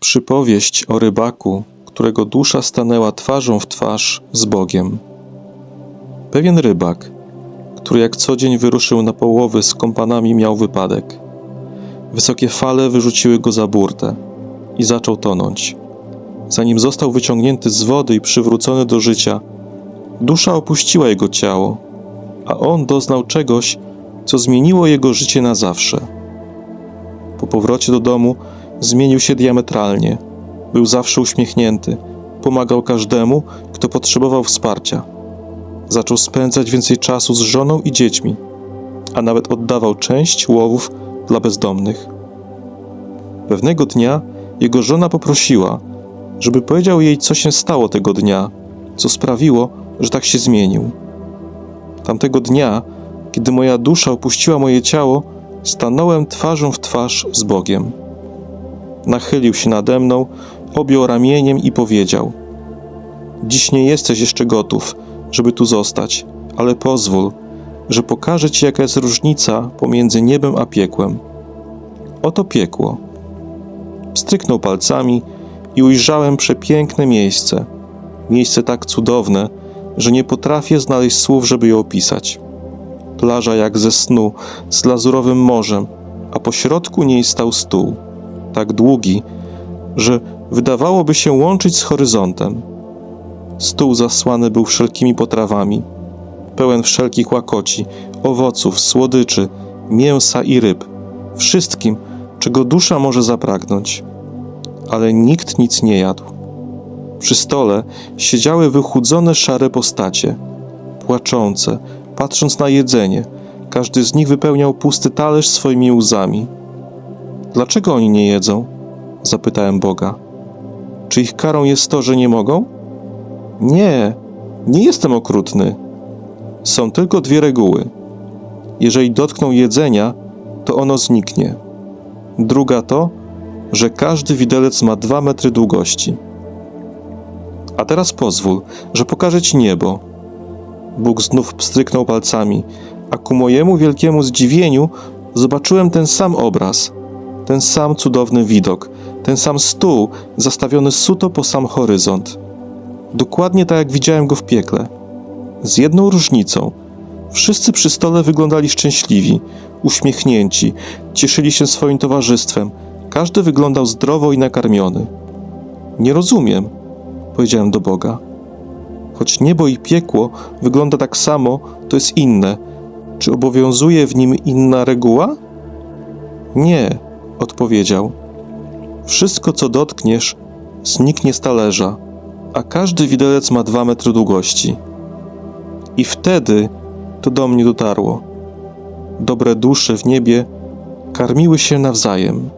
Przypowieść o rybaku, którego dusza stanęła twarzą w twarz z Bogiem. Pewien rybak, który jak co dzień wyruszył na połowy z kompanami, miał wypadek. Wysokie fale wyrzuciły go za burtę i zaczął tonąć. Zanim został wyciągnięty z wody i przywrócony do życia, dusza opuściła jego ciało, a on doznał czegoś, co zmieniło jego życie na zawsze. Po powrocie do domu zmienił się diametralnie. Był zawsze uśmiechnięty, pomagał każdemu, kto potrzebował wsparcia. Zaczął spędzać więcej czasu z żoną i dziećmi, a nawet oddawał część łowów dla bezdomnych. Pewnego dnia jego żona poprosiła, żeby powiedział jej, co się stało tego dnia, co sprawiło, że tak się zmienił. Tamtego dnia, kiedy moja dusza opuściła moje ciało, stanąłem twarzą w twarz z Bogiem. Nachylił się nade mną, objął ramieniem i powiedział: Dziś nie jesteś jeszcze gotów, żeby tu zostać, ale pozwól, że pokażę ci, jaka jest różnica pomiędzy niebem a piekłem. Oto piekło. Stryknął palcami i ujrzałem przepiękne miejsce. Miejsce tak cudowne, że nie potrafię znaleźć słów, żeby je opisać. Plaża jak ze snu, z lazurowym morzem, a po środku niej stał stół, tak długi, że wydawałoby się łączyć z horyzontem. Stół zasłany był wszelkimi potrawami, pełen wszelkich łakoci, owoców, słodyczy, mięsa i ryb, wszystkim, czego dusza może zapragnąć. Ale nikt nic nie jadł. Przy stole siedziały wychudzone szare postacie, płaczące, patrząc na jedzenie. Każdy z nich wypełniał pusty talerz swoimi łzami. Dlaczego oni nie jedzą? Zapytałem Boga. Czy ich karą jest to, że nie mogą? Nie, nie jestem okrutny. Są tylko dwie reguły. Jeżeli dotkną jedzenia, to ono zniknie. Druga to, że każdy widelec ma dwa metry długości. A teraz pozwól, że pokażę ci niebo. Bóg znów pstryknął palcami, a ku mojemu wielkiemu zdziwieniu zobaczyłem ten sam obraz, ten sam cudowny widok, ten sam stół zastawiony suto po sam horyzont. Dokładnie tak, jak widziałem go w piekle. Z jedną różnicą. Wszyscy przy stole wyglądali szczęśliwi, uśmiechnięci, cieszyli się swoim towarzystwem. Każdy wyglądał zdrowo i nakarmiony. Nie rozumiem, powiedziałem do Boga. Choć niebo i piekło wygląda tak samo, to jest inne. Czy obowiązuje w nim inna reguła? Nie, odpowiedział. Wszystko, co dotkniesz, zniknie z talerza, a każdy widelec ma dwa metry długości. I wtedy to do mnie dotarło. Dobre dusze w niebie karmiły się nawzajem.